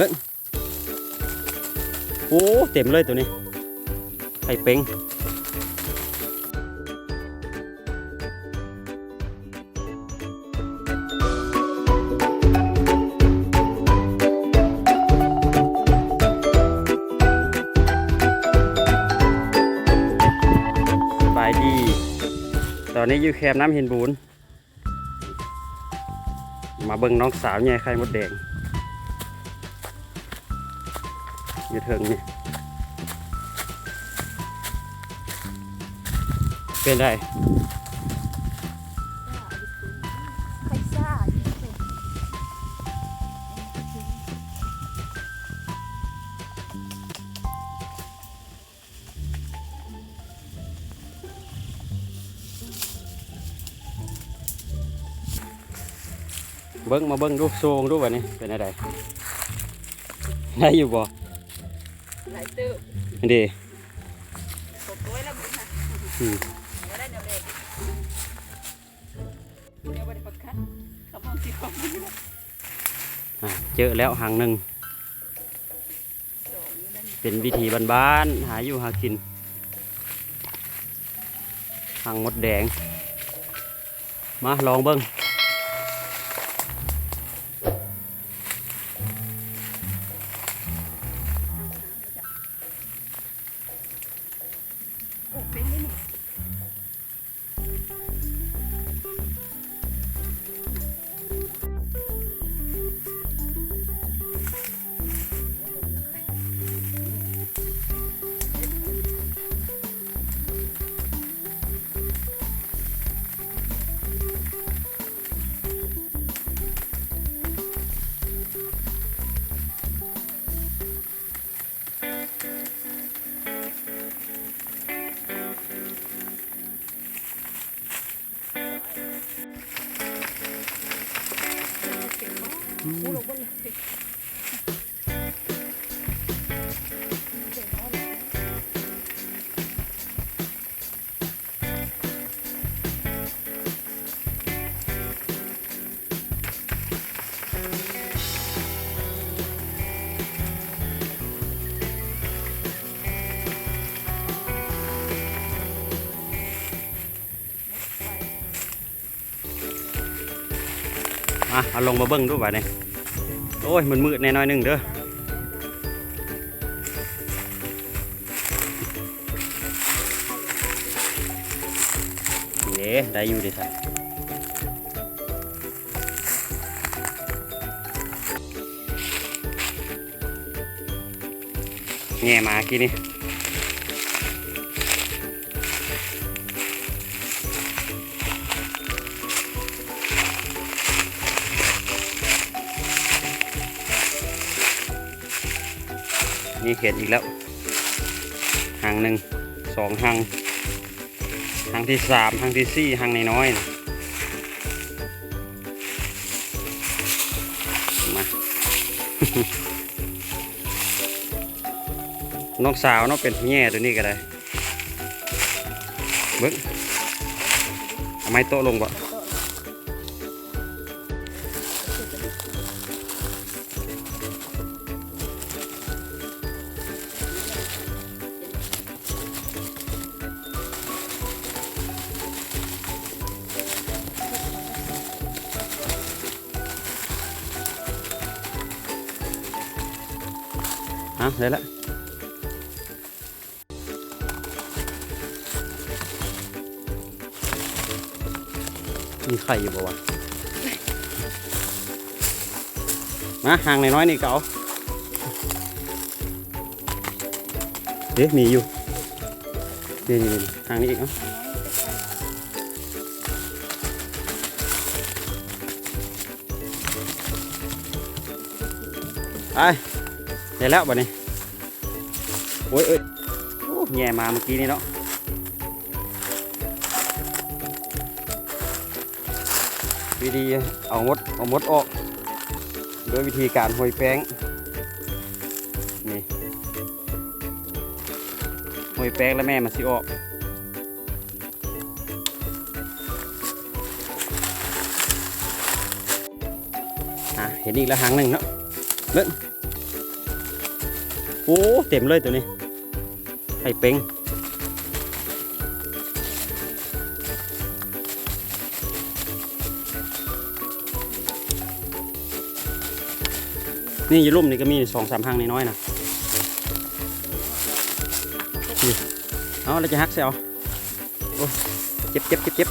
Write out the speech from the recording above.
ล่นโอ้เต็มเลยตัวนี้ไข่เป็งสบายดี ตอนนี้อยู่แคมน้ำเห็นบูน มาเบิ่งน้องสาวใหญ่ไข่มดแดง อยู่เทิงนี่ เป็นได้เบิ่งมาเบิ่งดูโซงดูวันนี้เป็นอะไรได้อยู่บ่ายตื้อนี่ดีโอ้โหแล้วมึงค่ะอืมเดี๋ยวได้เดี๋ยวเด็กเดี๋ยวบ่ได้ประคันเขามองสิของมึงนะอะเจอแล้วหางหนึ่ง สองอยู่นั่นเป็นวิธีบ้านๆหาอยู่หากินหางมดแดง มาลองเบิ่ง โมาเอาลงมาเบิ่งดูบ่านี่ยโอ้ยมันมืดแน่น้อยหนึ่งเด้อเด้ได้อยู่ดิสันแง่มากี้นี่ นี่เห็ดอีกแล้วหางหนึ่งสองหางหางที่สามหางที่สี่หางน้อยนะมา น้องสาวเนาะเป็นแง่ตัวนี้ก็ได้เบิ้งไม้โต๊ะลงบ่ ฮะได้ละมีไข่อยู่บ่วะมาห่างน้อยๆนี่เก่าเอ๊ะมีอยู่นี่นี่นี่ห่างนี้อีกเนาะไป ได้แล้วบ่นี้โอ้ยเอ้ยแง่มาเมื่อกี้นี่เนาะวิธีเอามดเอามดออกโดยวิธีการหอยแป้งนี่หอยแป้งแล้วแม่มันสิออกเห็นอีกแล้วหางหนึ่งเนาะเล่น อ้เต็มเลยตัวนี้ไข่เป็งนี่ยี่ลุ่มนี่ก็มีสองสามหางน้อยๆนะเอาเราจะฮักเสียวโอ้เจ็บเจ็บเจ็บเจ็บ